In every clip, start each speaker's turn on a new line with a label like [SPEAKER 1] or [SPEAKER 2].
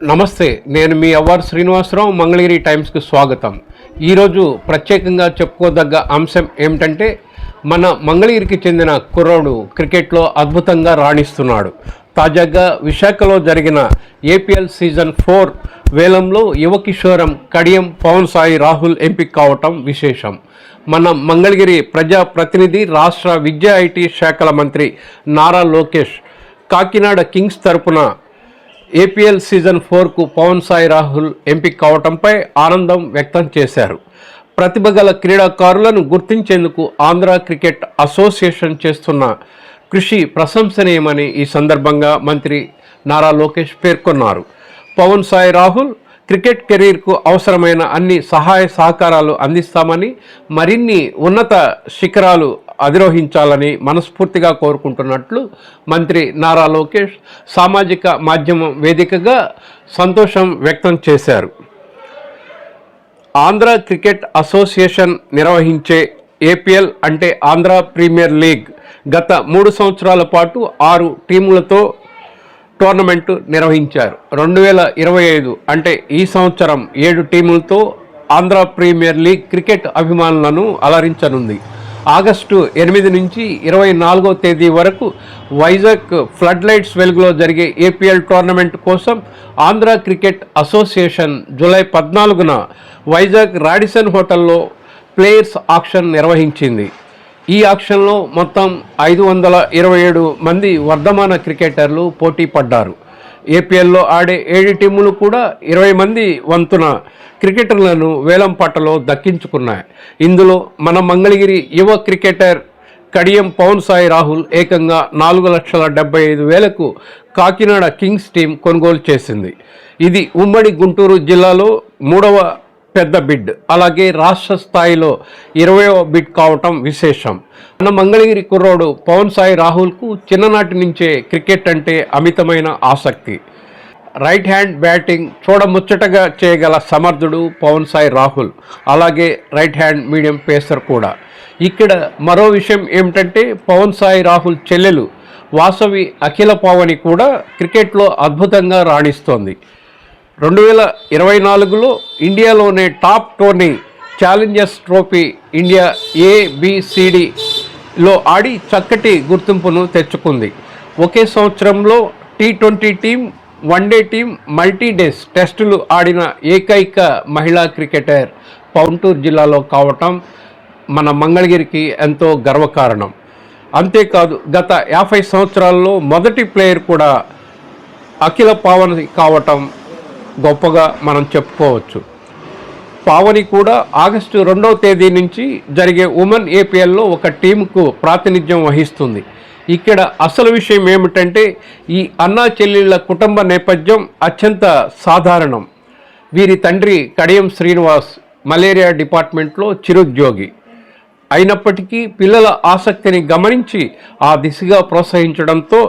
[SPEAKER 1] నమస్తే నేను మీ అవ్వారు శ్రీనివాసరావు మంగళగిరి టైమ్స్కి స్వాగతం. ఈరోజు ప్రత్యేకంగా చెప్పుకోదగ్గ అంశం ఏమిటంటే మన మంగళగిరికి చెందిన కుర్రాడు క్రికెట్లో అద్భుతంగా రాణిస్తున్నాడు. తాజాగా విశాఖలో జరిగిన ఏపీఎల్ సీజన్ ఫోర్ వేలంలో యువకిశోరం కడియం పవన్ సాయి రాహుల్ ఎంపిక కావటం విశేషం. మన మంగళగిరి ప్రజా ప్రతినిధి రాష్ట్ర విద్యా ఐటీ శాఖల మంత్రి నారా లోకేష్ కాకినాడ కింగ్స్ తరపున ఏపీఎల్ సీజన్ ఫోర్కు పవన్ సాయి రాహుల్ ఎంపిక కావటంపై ఆనందం వ్యక్తం చేశారు. ప్రతిభ గల క్రీడాకారులను గుర్తించేందుకు ఆంధ్ర క్రికెట్ అసోసియేషన్ చేస్తున్న కృషి ప్రశంసనీయమని ఈ సందర్భంగా మంత్రి నారా లోకేష్ పేర్కొన్నారు. పవన్ సాయి రాహుల్ క్రికెట్ కెరీర్కు అవసరమైన అన్ని సహాయ సహకారాలు అందిస్తామని మరిన్ని ఉన్నత శిఖరాలు అధిరోహించాలని మనస్ఫూర్తిగా కోరుకుంటున్నట్లు మంత్రి నారా లోకేష్ సామాజిక మాధ్యమం వేదికగా సంతోషం వ్యక్తం చేశారు. ఆంధ్ర క్రికెట్ అసోసియేషన్ నిర్వహించే ఏపీఎల్ అంటే ఆంధ్ర ప్రీమియర్ లీగ్ గత మూడు సంవత్సరాల పాటు ఆరు టీములతో టోర్నమెంటు నిర్వహించారు. రెండు వేల ఇరవై ఐదు అంటే ఈ సంవత్సరం ఏడు టీములతో ఆంధ్ర ప్రీమియర్ లీగ్ క్రికెట్ అభిమానులను అలరించనుంది. ఆగస్టు ఎనిమిది నుంచి ఇరవై నాలుగో తేదీ వరకు వైజాగ్ ఫ్లడ్ లైట్స్ వెలుగులో జరిగే ఏపీఎల్ టోర్నమెంట్ కోసం ఆంధ్ర క్రికెట్ అసోసియేషన్ జూలై పద్నాలుగున వైజాగ్ రాడిసన్ హోటల్లో ప్లేయర్స్ ఆక్షన్ నిర్వహించింది. ఈ ఆక్షన్లో మొత్తం ఐదు వందల ఇరవై ఏడు మంది వర్ధమాన క్రికెటర్లు పోటీ పడ్డారు. ఏపీఎల్లో ఆడే ఏడు టీములు కూడా ఇరవై మంది వంతున క్రికెటర్లను వేలంపాటలో దక్కించుకున్నాయి. ఇందులో మన మంగళగిరి యువ క్రికెటర్ కడియం పవన్ సాయి రాహుల్ ఏకంగా నాలుగు లక్షల డెబ్బై ఐదు వేలకు కాకినాడ కింగ్స్ టీం కొనుగోలు చేసింది. ఇది ఉమ్మడి గుంటూరు జిల్లాలో మూడవ పెద్ద బిడ్ అలాగే రాష్ట్ర స్థాయిలో ఇరవయో బిడ్ కావటం విశేషం. మన మంగళగిరి కుర్రోడు పవన్ సాయి రాహుల్కు చిన్ననాటి నుంచే క్రికెట్ అంటే అమితమైన ఆసక్తి. రైట్ హ్యాండ్ బ్యాటింగ్ చూడముచ్చటగా చేయగల సమర్థుడు పవన్ సాయి రాహుల్. అలాగే రైట్ హ్యాండ్ మీడియం పేసర్ కూడా. ఇక్కడ మరో విషయం ఏమిటంటే పవన్ సాయి రాహుల్ చెల్లెలు వాసవి అఖిల పావని కూడా క్రికెట్లో అద్భుతంగా రాణిస్తోంది. రెండు వేల ఇరవై నాలుగులో ఇండియాలోనే top tourney challengers trophy India ఏబిసిడిలో ఆడి చక్కటి గుర్తింపును తెచ్చుకుంది. ఒకే సంవత్సరంలో T twenty team one day team multi days టెస్టులు ఆడిన ఏకైక మహిళా క్రికెటర్ పౌంటూర్ జిల్లాలో కావటం మన మంగళగిరికి ఎంతో గర్వకారణం. అంతేకాదు గత యాభై సంవత్సరాల్లో మొదటి ప్లేయర్ కూడా అఖిల పావని కావటం గొప్పగా మనం చెప్పుకోవచ్చు. పావని కూడా ఆగస్టు రెండవ తేదీ నుంచి జరిగే ఉమెన్ ఏపీఎల్లో ఒక టీంకు ప్రాతినిధ్యం వహిస్తుంది. ఇక్కడ అసలు విషయం ఏమిటంటే ఈ అన్నా చెల్లెళ్ళ కుటుంబ నేపథ్యం అత్యంత సాధారణం. వీరి తండ్రి కడియం శ్రీనివాస్ మలేరియా డిపార్ట్మెంట్లో చిరుద్యోగి. అయినప్పటికీ పిల్లల ఆసక్తిని గమనించి ఆ దిశగా ప్రోత్సహించడంతో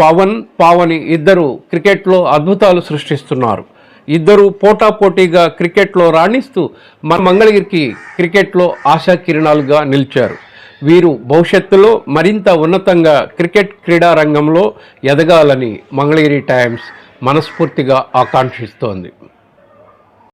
[SPEAKER 1] పవన్ పావని ఇద్దరు క్రికెట్లో అద్భుతాలు సృష్టిస్తున్నారు. ఇద్దరు పోటాపోటీగా క్రికెట్లో రాణిస్తూ మన మంగళగిరికి క్రికెట్లో ఆశా కిరణాలుగా నిలిచారు. వీరు భవిష్యత్తులో మరింత ఉన్నతంగా క్రికెట్ క్రీడా రంగంలో ఎదగాలని మంగళగిరి టైమ్స్ మనస్ఫూర్తిగా ఆకాంక్షిస్తోంది.